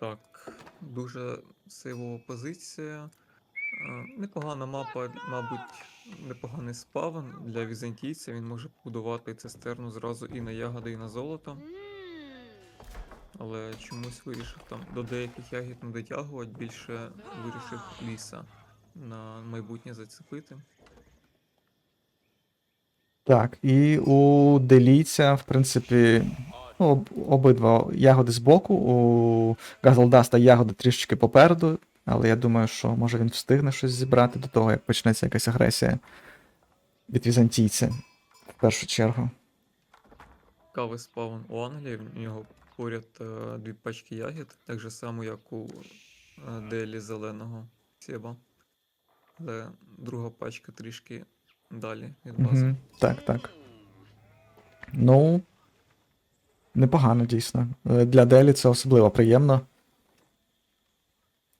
Так, дуже сейвова позиція. Е, Непогана мапа, мабуть, непоганий спавн для візантійця. Він може побудувати цистерну зразу і на ягоди, і на золото. Але чомусь вирішив там до деяких ягід не дотягувати, більше вирішив ліса на майбутнє зацепити. Так, і у делійця, в принципі, ну, об- обидва ягоди збоку. У Газлдаста ягоди трішечки попереду, але я думаю, що може він встигне щось зібрати до того, як почнеться якась агресія від візантійця в першу чергу. Кавий спавн у Англії, в нього поряд е, дві пачки ягід, так же само, як у е, Делі зеленого Сєба. Але друга пачка трішки далі від бази. Угу. Так, так. Ну. Непогано, дійсно. Е, Для Делі це особливо приємно.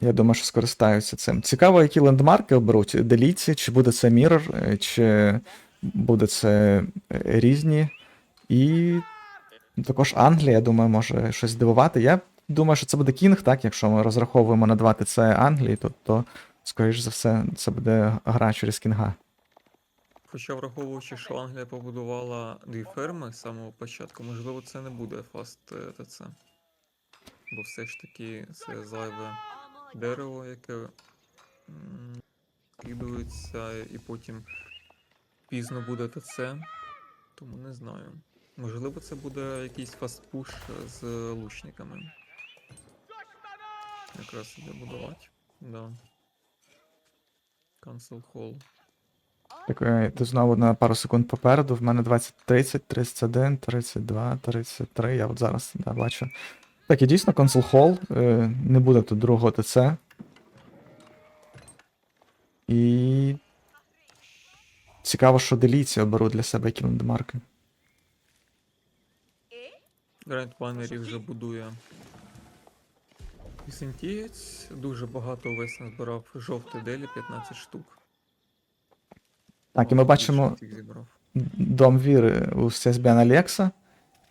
Я думаю, що скористаються цим. Цікаво, які лендмарки оберуть делійці, чи буде це Mirror, е, чи буде це е, різні. І також Англія, я думаю, може щось здивувати. Я думаю, що це буде Кінг, так? Якщо ми розраховуємо на 2 ТЦ Англії, то, то скоріш за все, це буде гра через Кінга. Хоча враховуючи, що Англія побудувала дві ферми з самого початку, можливо, це не буде фаст е, ТЦ. Бо все ж таки це зайве дерево, яке м, скидується, і потім пізно буде ТЦ. Тому не знаю. Можливо, це буде якийсь фастпуш з лучниками. Якраз іде будувати. Да. Cancel Hall. Так, е, ти знову на пару секунд попереду. В мене 20, 30, 31, 32, 33. Я от зараз да, бачу. Так, і дійсно, консол хол. Е, не буде тут другого ТЦ. І. Цікаво, що деліці оберу для себе які лендмарки. Гранд Панері вже будує Візантієць. Дуже багато увесь назбирав жовтий делі, 15 штук. Так, і ми бачимо. Дом Віри у CSBN Алекса.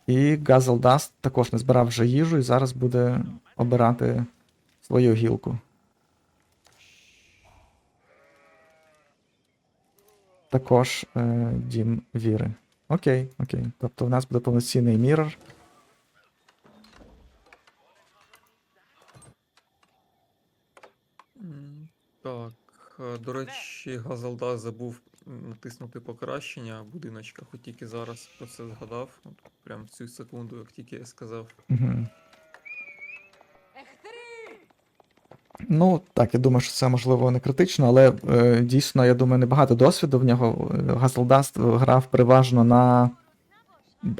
І Газл Даст також не збирав вже їжу і зараз буде обирати свою гілку. Також е, Дім Віри. Окей, окей. Тобто в нас буде повноцінний міррор. М, Так, до речі, Газалда забув натиснути покращення в будиночках, от тільки зараз про це згадав. От прям в цю секунду, як тільки я сказав. Угу. Ну, так, я думаю, що це можливо не критично, але е, дійсно, я думаю, небагато досвіду в нього. Газлдаст грав переважно на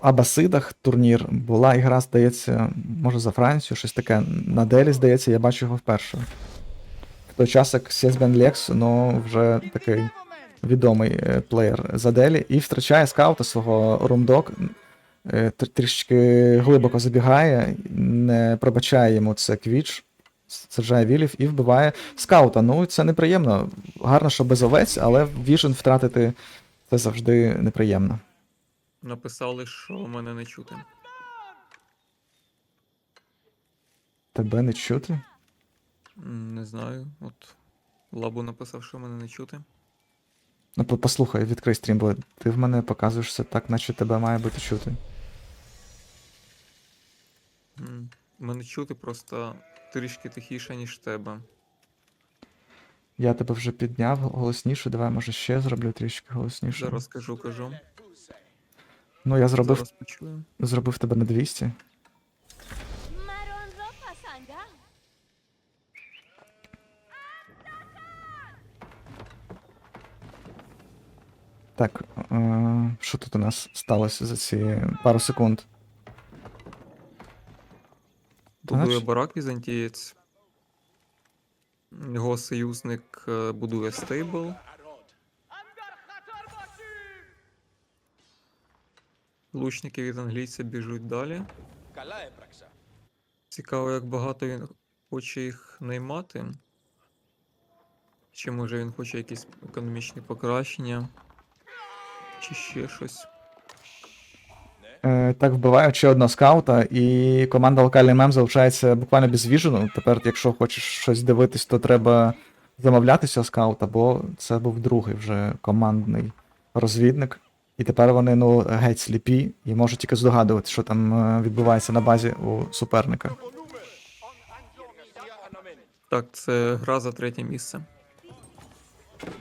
Абасидах турнір. Була ігра, здається, може за Францію, щось таке. На Делі, здається, я бачу його вперше. Той час, як Сєсбен Лекс, ну, вже такий відомий е, плеєр за Делі. І втрачає скаута свого румдок. Е, трішечки глибоко забігає, не пробачає йому це квіч, саджає вілів і вбиває скаута. Ну, це неприємно. Гарно, що без овець, але віжен втратити це завжди неприємно. Написали, що мене не чути. Тебе не чути? Не знаю. От Лабу написав, що мене не чути. Ну, послухай, відкрий стрім, бо ти в мене показуєшся так, наче тебе має бути чути. М, Мене чути просто трішки тихіше, ніж тебе. Я тебе вже підняв голосніше, давай, може, ще зроблю трішки голосніше. Зараз кажу, кажу. Ну, я зробив, Зараз почую. зробив тебе на 200. Так, е що тут у нас сталося за ці пару секунд? Будує барак візантієць. Його союзник е, будує стейбл. Лучники від англійця біжуть далі. Цікаво, як багато він хоче їх наймати. Чи може він хоче якісь економічні покращення чи ще щось. Е, Так, вбиваючи одного скаута, і команда локальний мем залишається буквально без віжену. Тепер, якщо хочеш щось дивитись, то треба замовлятися скаута, бо це був другий вже командний розвідник. І тепер вони ну геть сліпі і можуть тільки здогадувати, що там е, відбувається на базі у суперника. Так, це гра за третє місце.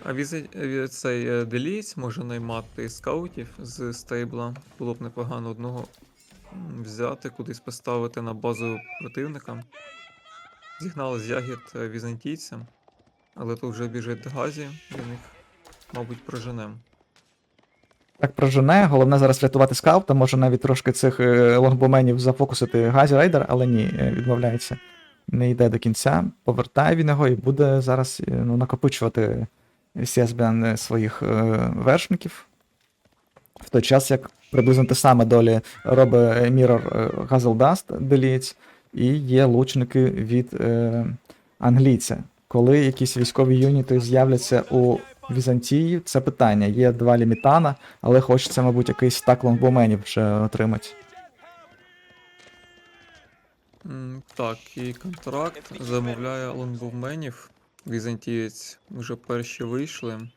А візи... е, цей е, може наймати скаутів з стейбла. Було б непогано одного взяти, кудись поставити на базу противника. Зігнали з ягід е, візантійцям, але тут вже біжить Газі, він їх, мабуть, проженем. Так прожене, головне зараз врятувати скаута, може навіть трошки цих лонгбоменів зафокусити Газі Рейдер, але ні, відмовляється. Не йде до кінця, повертає він його і буде зараз ну, накопичувати Сєсбіан е, своїх е, вершників. В той час, як приблизно те саме долі робить Мірор Газелдаст делієць, і є лучники від е, англійця. Коли якісь військові юніти з'являться у Візантії, це питання. Є два лімітана, але хочеться, мабуть, якийсь стак лонгбоменів ще отримати. Так, і контракт замовляє лонгбовменів. Візантієць вже перші вийшли.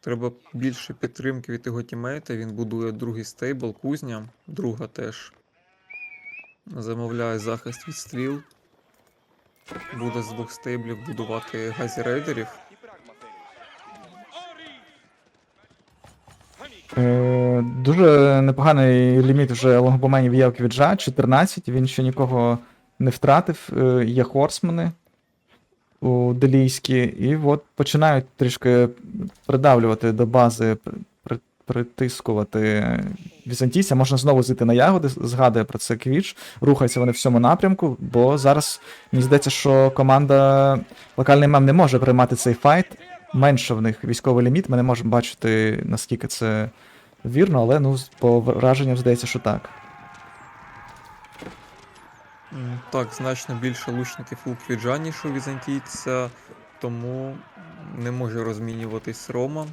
Треба більше підтримки від його тімейта. Він будує другий стейбл, кузня, друга теж. Замовляє захист від стріл. Буде з двох стейблів будувати газі рейдерів. Е, дуже непоганий ліміт вже лонгбоменів є у Квіджа, 14, він ще нікого не втратив. Е, є хорсмани у Делійські, і от починають трішки придавлювати до бази, при- при- притискувати візантійця. Можна знову зайти на ягоди, згадує про це Квіч. Рухаються вони в цьому напрямку, бо зараз мені здається, що команда локальний мем не може приймати цей файт. Менше в них військовий ліміт, ми не можемо бачити, наскільки це вірно, але ну, по враженням здається, що так. Так, значно більше лучників у Квіджа, ніж у візантійця, тому не може розмінюватись Рома.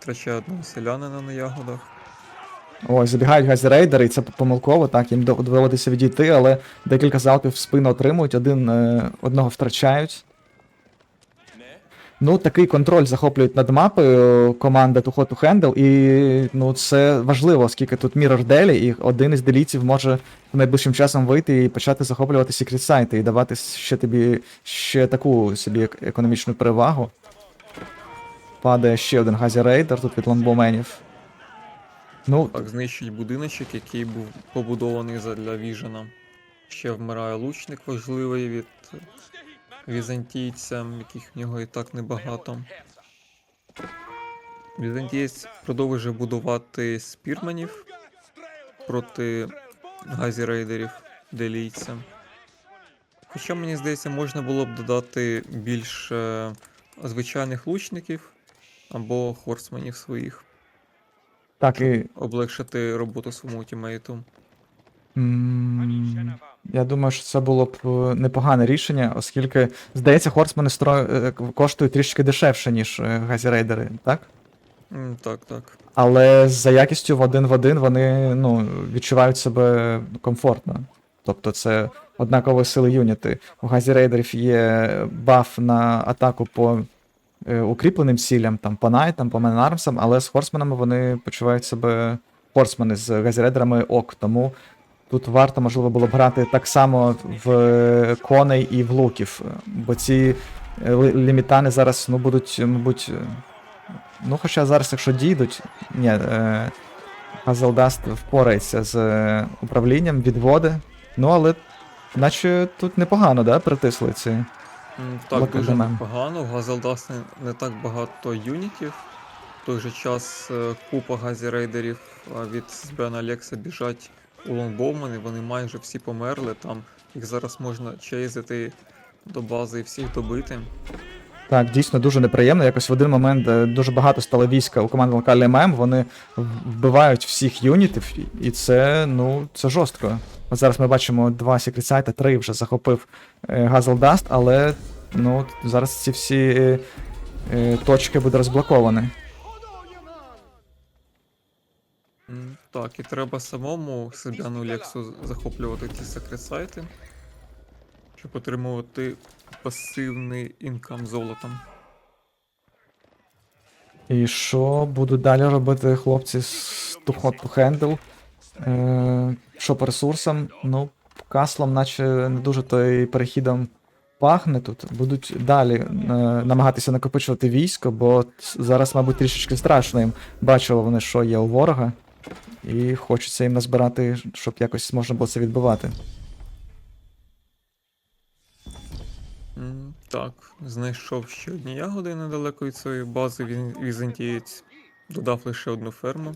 Втрачає одного селянина на ягодах. Ой, забігають газі рейдери, і це помилково, так, їм дов- доводиться відійти, але декілька залпів в спину отримують, один е, одного втрачають. Ну, такий контроль захоплюють над мапою команда Too Hot to Handle, і ну, це важливо, оскільки тут Mirror Делі, і один із делійців може найближчим часом вийти і почати захоплювати секрет сайти і давати ще тобі ще таку собі економічну перевагу. Падає ще один газі рейдер тут від лонгбоменів. Ну, Так, знищують будиночок, який був побудований для Віжена. Ще вмирає лучник важливий від візантійця, яких в нього і так небагато. Візантієць продовжує будувати спірманів проти газі-рейдерів делійця. Хоча, мені здається, можна було б додати більше звичайних лучників або хорсманів своїх так і облегшити роботу своєму тімейту. М, Я думаю, що це було б е, непогане рішення, оскільки, здається, хорсмани стро... е, коштують трішки дешевше, ніж е, газірейдери, так? М, Так, так. Але за якістю в один в один вони ну, відчувають себе комфортно. Тобто це однакові сили юніти. У газірейдерів є баф на атаку по укріпленим цілям, там, по найтам, по менармсам, але з хорсманами вони почувають себе хорсмани з газірейдерами ок. Тому тут варто, можливо, було б грати так само в е, коней і в луків. Бо ці е, лімітани зараз ну, будуть, мабуть. е, Ну, хоча зараз, якщо дійдуть, ні, Газелдаст впорається з управлінням, відводи. Ну, але наче тут непогано, да, притисли ці. Так, Локальний дуже непогано. В Газелдас не, не так багато юнітів. В той же час купа газі-рейдерів від Збена Алекса біжать у лонгбоумани, вони майже всі померли. Там їх зараз можна чейзити до бази і всіх добити. Так, дійсно дуже неприємно. Якось в один момент е, дуже багато стало війська у команди локальний ММ, вони вбивають всіх юнітів, і це, ну, це жорстко. От зараз ми бачимо два секрет-сайта, три вже захопив е, Газелдаст, але ну, зараз ці всі е, е, точки будуть розблоковані. Так, і треба самому Сибяну Лексу захоплювати ці секрет-сайти, щоб отримувати пасивний інкам золотом. І що будуть далі робити хлопці з Too Hot to Handle? Е, що по ресурсам? Ну, каслом, наче не дуже то і перехідом пахне тут. Будуть далі е, намагатися накопичувати військо, бо зараз, мабуть, трішечки страшно їм. Бачили вони, що є у ворога. І хочеться їм назбирати, щоб якось можна було це відбивати. Так, знайшов ще одні ягоди недалеко від своєї бази. Візантієць додав лише одну ферму.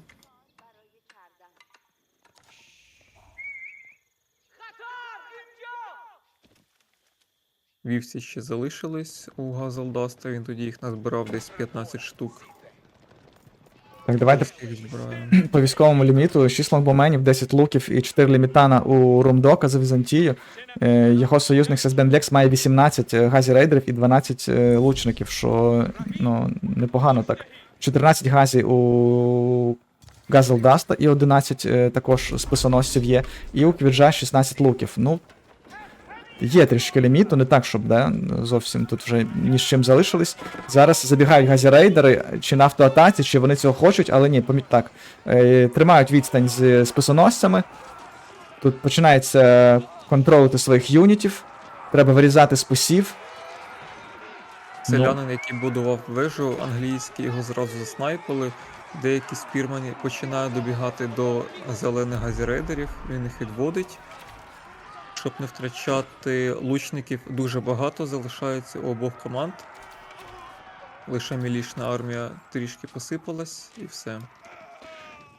Вівці ще залишились у Газалдаста, він тоді їх назбирав десь 15 штук. Так, давайте по військовому ліміту 6 лонгбоменів, 10 луків і 4 лімітана у Румдока за Візантію. Е, Його союзник Сесбен Лекс має 18 газі рейдерів і 12 е, лучників, що ну, непогано так. 14 газі у Газелдаста і 11 е, також списоносців є. І у Квіджа 16 луків. Ну, є трішки ліміту, не так, щоб да, зовсім тут вже ні з чим залишились. Зараз забігають газірейдери, чи на автоатаці, чи вони цього хочуть, але ні, поміть так. Е, тримають відстань з списоносцями. Тут починається контролити своїх юнітів. Треба вирізати списів. Селянин, який будував вежу англійський, його зразу заснайпили. Деякі спірмані починають добігати до зелених газірейдерів, він їх відводить. Щоб не втрачати лучників, дуже багато залишається у обох команд. Лише мілішна армія трішки посипалась і все.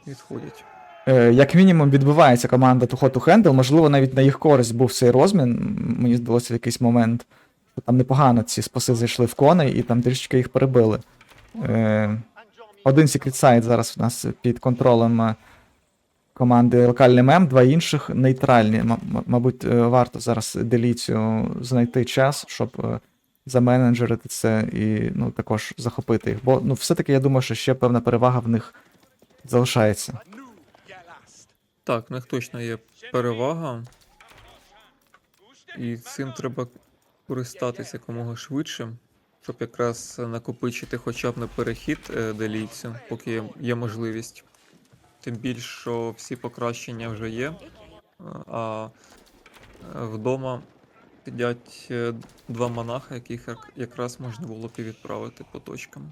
Відходять. Е, як мінімум відбивається команда Too Hot to Handle. Можливо, навіть на їх користь був цей розмін. Мені здалося в якийсь момент. що Там непогано ці спаси зайшли в коней і там трішки їх перебили. Е, один Secret Site зараз у нас під контролем е, команди локальний мем, два інших нейтральні. Мабуть, е, варто зараз деліцію знайти час, щоб е, заменеджерити це і ну, також захопити їх. Бо ну, все-таки я думаю, що ще певна перевага в них залишається. Так, в них точно є перевага. І цим треба користатися якомога швидше, щоб якраз накопичити хоча б на перехід е, делійцю, поки є можливість. Тим більше, що всі покращення вже є, а вдома сидять е, два монаха, яких якраз можна було відправити по точкам.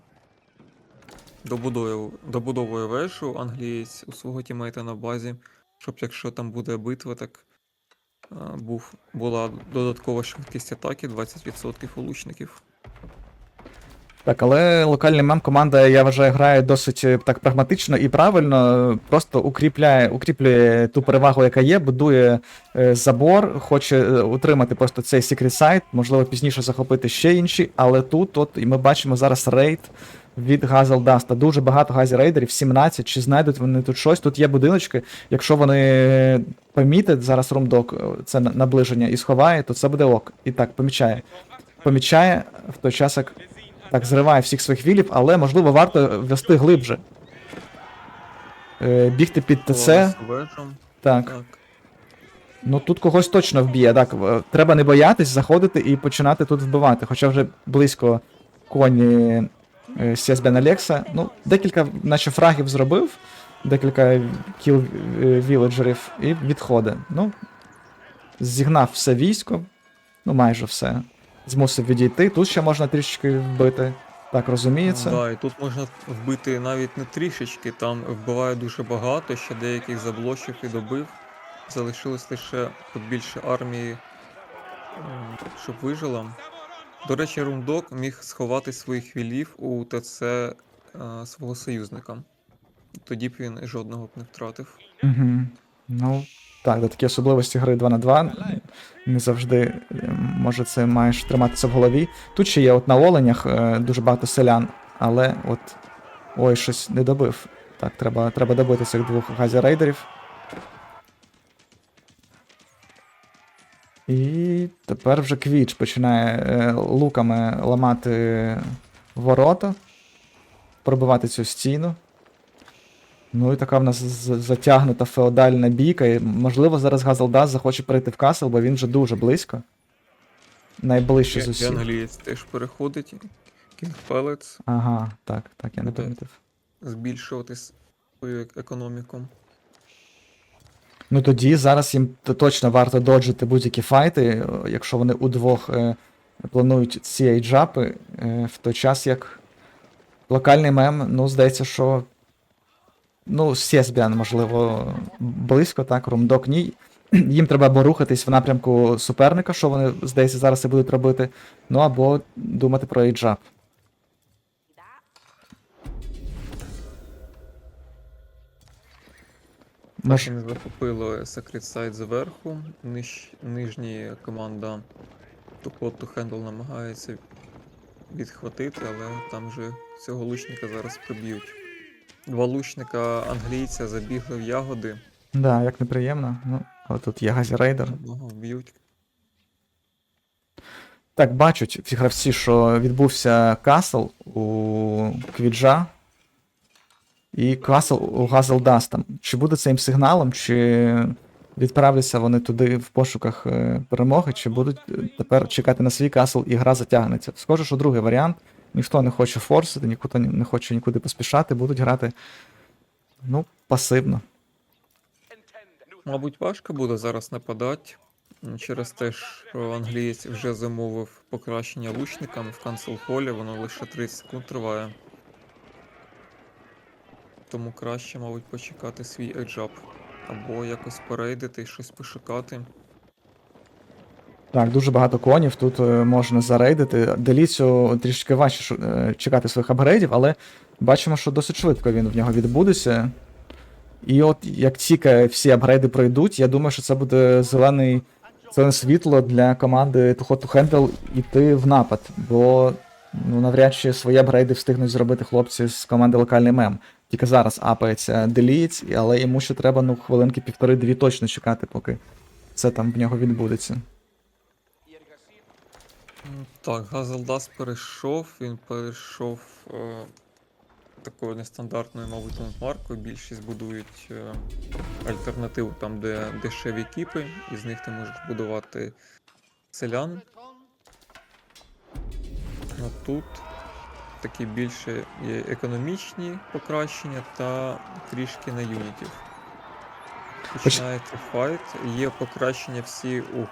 Добудовує, добудовує вежу англієць у свого тімейта на базі, щоб якщо там буде битва, так е, був, була додаткова швидкість атаки 20% у лучників. Так, але локальний мем команда, я вважаю, грає досить е, так прагматично і правильно. Просто укріпляє, укріплює ту перевагу, яка є, будує е, забор, хоче е, утримати просто цей секрет сайт, можливо, пізніше захопити ще інші. Але тут, от, і ми бачимо зараз рейд від Газелдаста. Дуже багато газі-рейдерів, 17. Чи знайдуть вони тут щось? Тут є будиночки. Якщо вони помітять зараз румдок, е, це наближення і сховає, то це буде ок. І так, помічає. Помічає в той час, як так, зриває всіх своїх вілів, але можливо варто вести глибше. Е, бігти під ТЦ. Так. Ну тут когось точно вб'є. Так, е, треба не боятись, заходити і починати тут вбивати. Хоча вже близько коні е, Сєсбен Алекса. Ну, декілька, наче фрагів зробив, декілька кіл віледжерів і відходить. Ну, зігнав все військо, ну майже все. Змусив відійти. Тут ще можна трішечки вбити. Так, розуміється. Да, і тут можна вбити навіть не трішечки, там вбиває дуже багато, ще деяких заблочив і добив. Залишилось лише побільше армії, щоб вижила. До речі, Рундок міг сховати своїх вілів у ТЦ е, свого союзника. Тоді б він жодного б не втратив. Угу. Ну, так, да, такі особливості гри 2 на 2 не завжди е, може це маєш триматися в голові. Тут ще є от на оленях е, дуже багато селян, але от. Ой, щось не добив. Так, треба, треба добити цих двох газі-рейдерів. І тепер вже Квіч починає е, луками ламати ворота, пробивати цю стіну. Ну і така в нас затягнута феодальна бійка. І, можливо, зараз Газелдас захоче перейти в касл, бо він вже дуже близько. Найближче з усіх. англієць теж переходить. Кінг Пелец Ага, так, так, я не Буде. помітив. збільшувати свою ек- економіку. Ну тоді зараз їм т- точно варто доджити будь-які файти, е, якщо вони удвох е, планують ці ейджапи, е, в той час як локальний мем, ну, здається, що. Ну, Сєсбіан, можливо, близько, так, Румдок ні. Їм треба або рухатись в напрямку суперника, що вони, здається, зараз і будуть робити, ну або думати про ейджап. Так, не захопило Secret Side зверху. Ниж... Нижня команда to Handle намагається відхватити, але там же цього лучника зараз приб'ють. Два лучника англійця забігли в ягоди, Да, як неприємно. Ну, тут є Газі Рейдер. одного вб'ють. Так, бачать всі гравці, що відбувся касл у Квіджа і касл у Газелдастам. Чи буде це їм сигналом, чи відправляться вони туди в пошуках е, перемоги, чи будуть е, тепер чекати на свій касл і гра затягнеться? Схоже, що другий варіант. Ніхто не хоче форсити, ніхто не хоче нікуди поспішати, будуть грати ну, пасивно. Мабуть, важко буде зараз нападати через те, що англієць вже замовив покращення лучникам в Cancel Холі, воно лише 30 секунд триває. Тому краще, мабуть, почекати свій еджап. Або якось перейдити щось пошукати. Так, дуже багато конів. Тут е, можна зарейдити. Деліцю трішки важче е, чекати своїх апгрейдів, але бачимо, що досить швидко він в нього відбудеться. І от як тільки всі апгрейди пройдуть, я думаю, що це буде зелений, зелене світло для команди Too Hot to Handle йти в напад, бо ну, навряд чи свої апгрейди встигнуть зробити хлопці з команди локальний мем. Тільки зараз апається деліць, але йому ще треба ну, хвилинки півтори-дві точно чекати, поки це там в нього відбудеться. Так, Газелдас перейшов, він перейшов е, такою нестандартною, мабуть, ландмаркою. Більшість будують е, альтернативу там, де дешеві кіпи, і з них ти можеш будувати селян. А тут такі більше є економічні покращення та трішки на юнітів. Починається файт, є покращення всі у,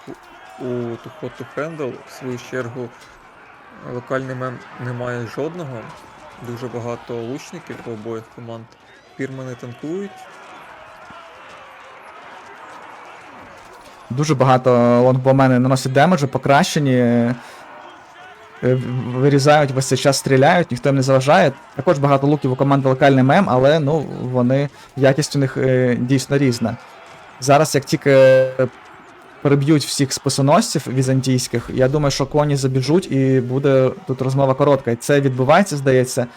у Too Hot to. В свою чергу локальний мем немає жодного. Дуже багато лучників у обох команд. Пірмани танкують. Дуже багато лонгбомени наносять демеджу, покращені. е, Вирізають весь цей час стріляють, ніхто їм не заважає. Також багато луків у команди локальний мем, але ну вони якість у них е, дійсно різна. Зараз, як тільки переб'ють всіх списоносців візантійських, я думаю, що коні забіжуть і буде тут розмова коротка. І це відбувається, здається.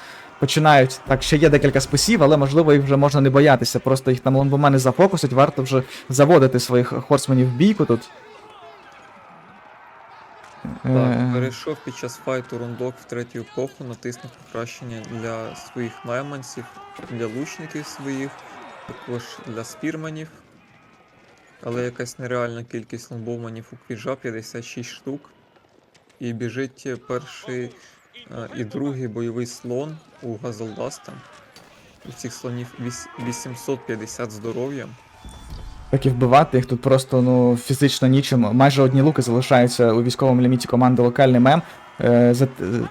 Починають. Так, ще є декілька списів, але можливо їх вже можна не боятися. Просто їх там лонгбомени зафокусять, варто вже заводити своїх хорсменів в бійку тут. Так, Е, перейшов під час файту рундок в третю епоху, натиснув покращення для своїх найманців, для лучників своїх, також для спірманів. Але якась нереальна кількість ломбовманів у Квіджа 56 штук. І біжить перший е, і другий бойовий слон у Газелдаста. У цих слонів 850 здоров'я. Так і вбивати їх тут просто ну фізично нічим. Майже одні луки залишаються у військовому ліміті команди локальний мем. Е,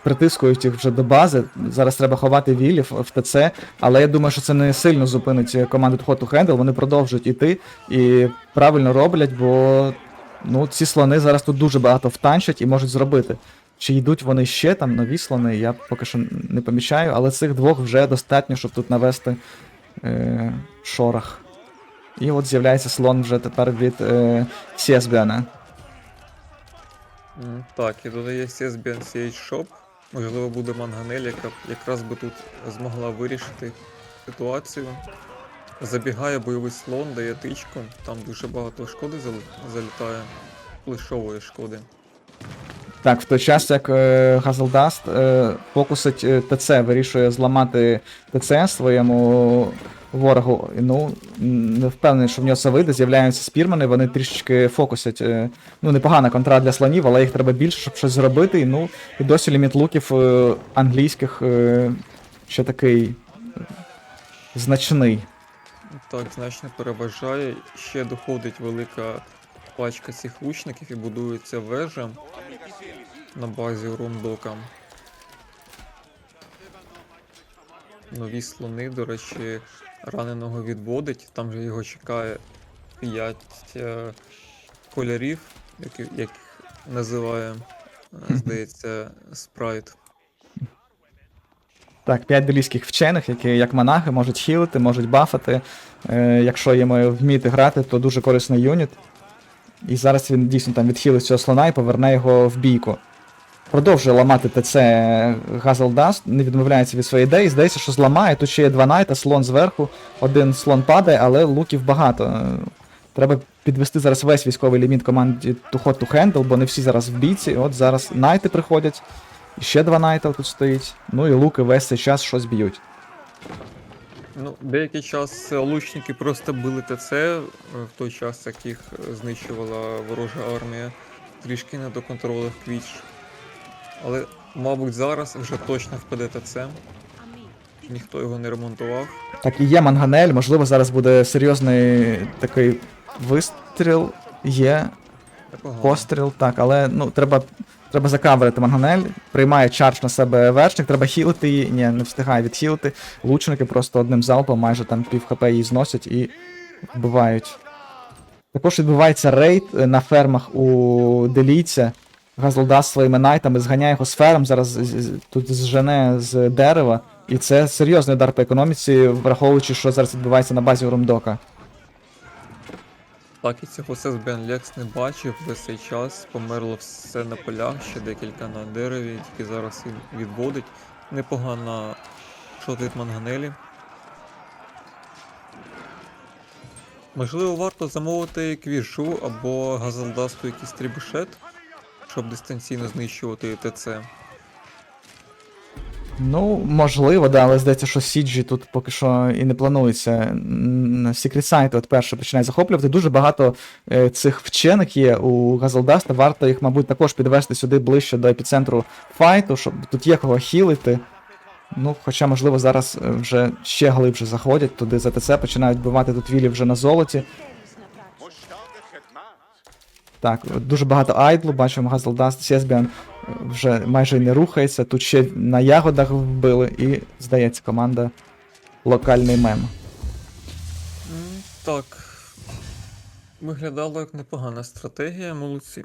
притискують їх вже до бази. Зараз треба ховати вілів в ТЦ, але я думаю, що це не сильно зупинить е, команду Hot to Handle. Вони продовжують іти і правильно роблять, бо ну, ці слони зараз тут дуже багато втанчать і можуть зробити. Чи йдуть вони ще там нові слони, я поки що не помічаю, але цих двох вже достатньо, щоб тут навести е, шорох. І от з'являється слон вже тепер від е, Сєсбіана. Так, і додає CSBN CH Shop. Можливо, буде Манганель, яка якраз би тут змогла вирішити ситуацію. Забігає бойовий слон, дає тичку, там дуже багато шкоди залітає, флешової шкоди. Так, в той час, як е, Газелдаст е, фокусить е, ТЦ, вирішує зламати ТЦ своєму ворогу. Ну, не впевнений, що в нього це вийде. З'являються спірмани, вони трішечки фокусять. е, Ну, непогана контра для слонів, але їх треба більше, щоб щось зробити. Ну, і досі ліміт луків е, англійських е, ще такий значний. Так, значно переважає. Ще доходить велика пачка цих лучників і будується вежа на базі Румдока. Нові слони, до речі, раненого відводить. Там же його чекає 5 е, кольорів, які, як називає, е, здається, спрайт. Так, п'ять делійських вчених, які як монахи можуть хілити, можуть бафати. Е, якщо їм вміти грати, то дуже корисний юніт. І зараз він дійсно там відхилить цього слона і поверне його в бійку. Продовжує ламати ТЦ Газелдаст, не відмовляється від своєї ідеї. Здається, що зламає. Тут ще є два найта, слон зверху, один слон падає, але луків багато. Е, Треба підвести зараз весь військовий ліміт команді to hot to handle, бо не всі зараз в бійці. От зараз найти приходять. І ще два найта тут стоїть. Ну і луки весь цей час щось б'ють. Ну, деякий час е, лучники просто били ТЦ е, в той час, як їх знищувала ворожа армія, трішки не доконтролив квіч. Але, мабуть, зараз вже точно впаде ТЦ. Ніхто його не ремонтував. Так, і є манганель, можливо, зараз буде серйозний такий вистріл. Є Непогано. постріл, так, але ну треба. Треба закаверити манганель, приймає чардж на себе вершник, треба хілити її. Ні, не встигає відхілити. Лучники просто одним залпом майже там пів хп її зносять і вбивають. Також відбувається рейд е, на фермах у Делійця. Газлдас своїми найтами зганяє його з зараз тут зжене з дерева. І це серйозний удар по економіці, враховуючи, що зараз відбувається на базі Румдока. Так, і цього Сесбен Лекс не бачив весь цей час. Померло все на полях, ще декілька на дереві, тільки зараз відводить. Непогано шотить манганелі. Можливо, варто замовити квіжу або газелдасту якийсь трібушет, щоб дистанційно знищувати ТЦ. Ну, можливо, да, але здається, що Сіджі тут поки що і не планується. Secret Sight от перше починає захоплювати. Дуже багато е, цих вчених є у Газелдаста. Варто їх, мабуть, також підвести сюди ближче до епіцентру файту, щоб тут є кого хілити. Ну, хоча, можливо, зараз е, вже ще глибше заходять туди за ТЦ, починають вбивати тут вілі вже на золоті. Так, дуже багато айдлу, бачимо Газлдаст, Сєсбіан вже майже не рухається. Тут ще на ягодах вбили, і, здається, команда локальний мем. Так. Виглядало як непогана стратегія, молодці.